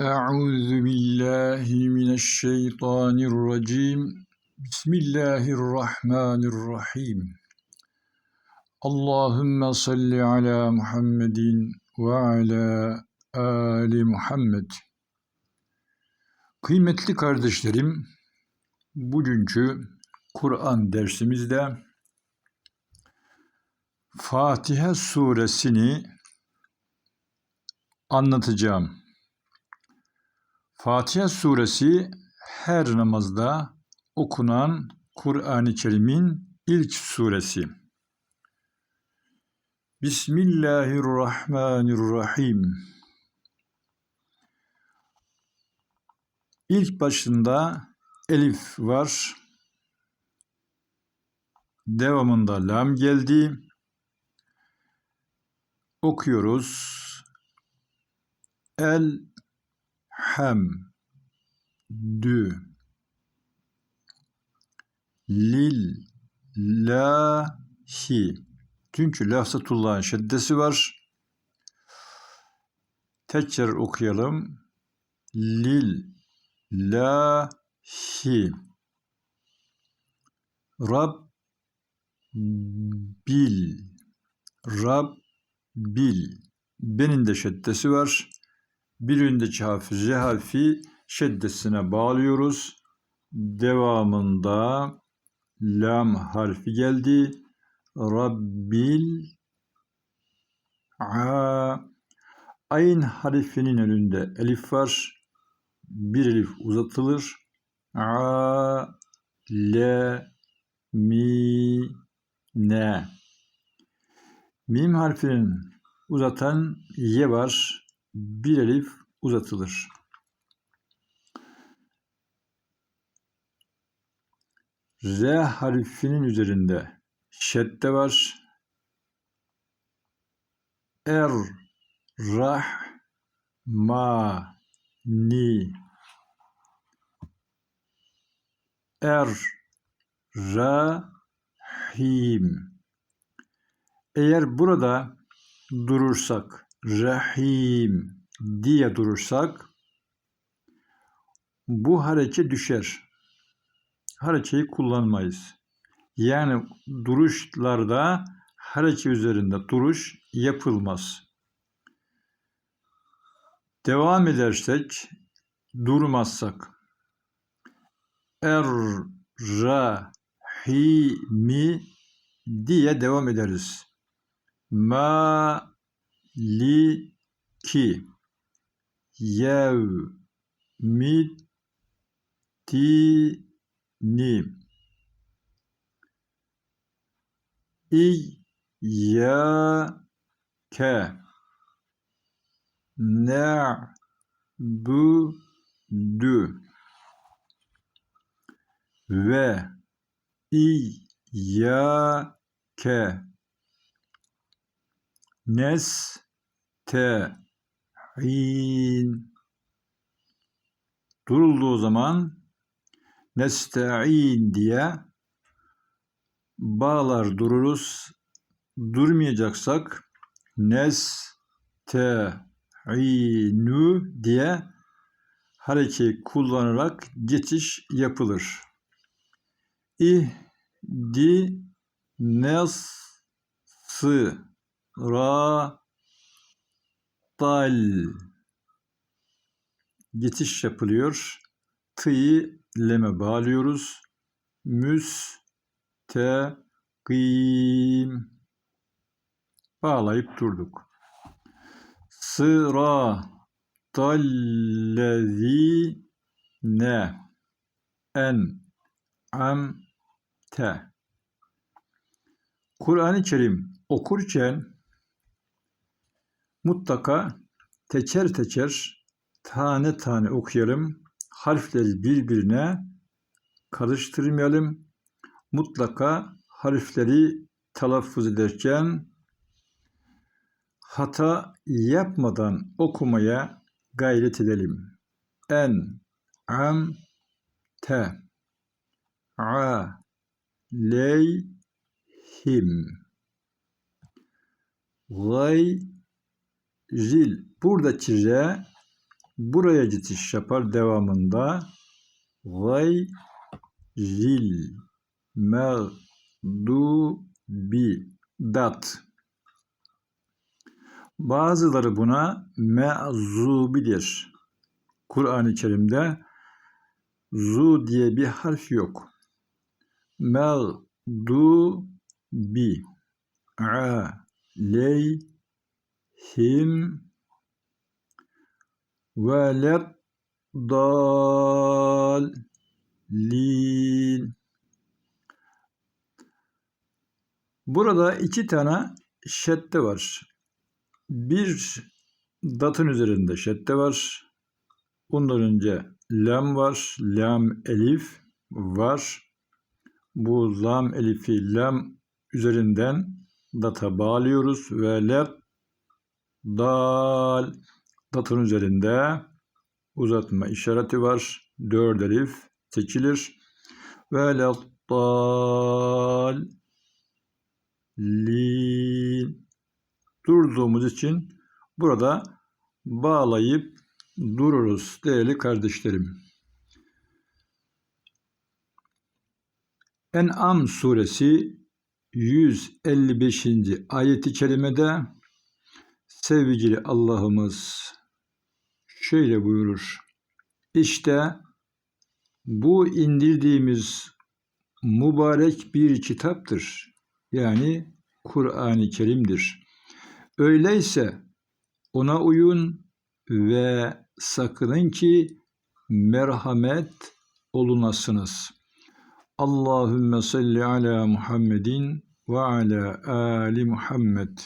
Euzu billahi mineşşeytanirracim. Bismillahirrahmanirrahim. Allahümme salli ala Muhammedin ve ala ali Muhammed. Kıymetli kardeşlerim, bugünkü Kur'an dersimizde Fatiha suresini anlatacağım. Fatiha suresi her namazda okunan Kur'an-ı Kerim'in ilk suresi. Bismillahirrahmanirrahim. İlk başında elif var. Devamında lam geldi. Okuyoruz. El hem dü lil lahi çünkü lafzatullah'ın şeddesi var. Tekrar okuyalım. Lil lahi Rab bil Rab bil benin de şeddesi var bir öndeki harfi Z harfi şeddesine bağlıyoruz. Devamında lam harfi geldi. Rabbil a Ayn harfinin önünde elif var. Bir elif uzatılır. A le mi ne Mim harfinin uzatan ye var bir elif uzatılır. R harfinin üzerinde şedde var. Er, rah, ma, ni. Er, rahim. Eğer burada durursak Rahim diye durursak bu hareke düşer. Harekeyi kullanmayız. Yani duruşlarda hareke üzerinde duruş yapılmaz. Devam edersek, durmazsak er ra hi mi diye devam ederiz. Ma li ki yev mi ti ni i ya ke ne bu dü ve i ya ke nes Nesta'in durulduğu zaman nesta'in diye bağlar dururuz. Durmayacaksak nesta'inu diye harekeyi kullanarak geçiş yapılır. İhdi nes sı ra dal geçiş yapılıyor. T'yi leme bağlıyoruz. Müs te gim bağlayıp durduk. Sıra tallezi ne en am te Kur'an-ı Kerim okurken mutlaka teker teker tane tane okuyalım. Harfleri birbirine karıştırmayalım. Mutlaka harfleri telaffuz ederken hata yapmadan okumaya gayret edelim. En, am, te, a, ley, him, gay, Zil. Buradaki R buraya geçiş yapar devamında gayril mağdubi dat Bazıları buna me'zubidir. Kur'an-ı Kerim'de zu diye bir harf yok. Mağdubi aleyhim ve dallin. Burada iki tane şedde var. Bir datın üzerinde şedde var. Bundan önce lam var. Lam elif var. Bu lam elifi lam üzerinden data bağlıyoruz ve let dal datın üzerinde uzatma işareti var. Dört elif seçilir. Ve dal lin durduğumuz için burada bağlayıp dururuz değerli kardeşlerim. En'am suresi 155. ayeti kerimede sevgili Allah'ımız şöyle buyurur. İşte bu indirdiğimiz mübarek bir kitaptır. Yani Kur'an-ı Kerim'dir. Öyleyse ona uyun ve sakının ki merhamet olunasınız. Allahümme salli ala Muhammedin ve ala ali Muhammed.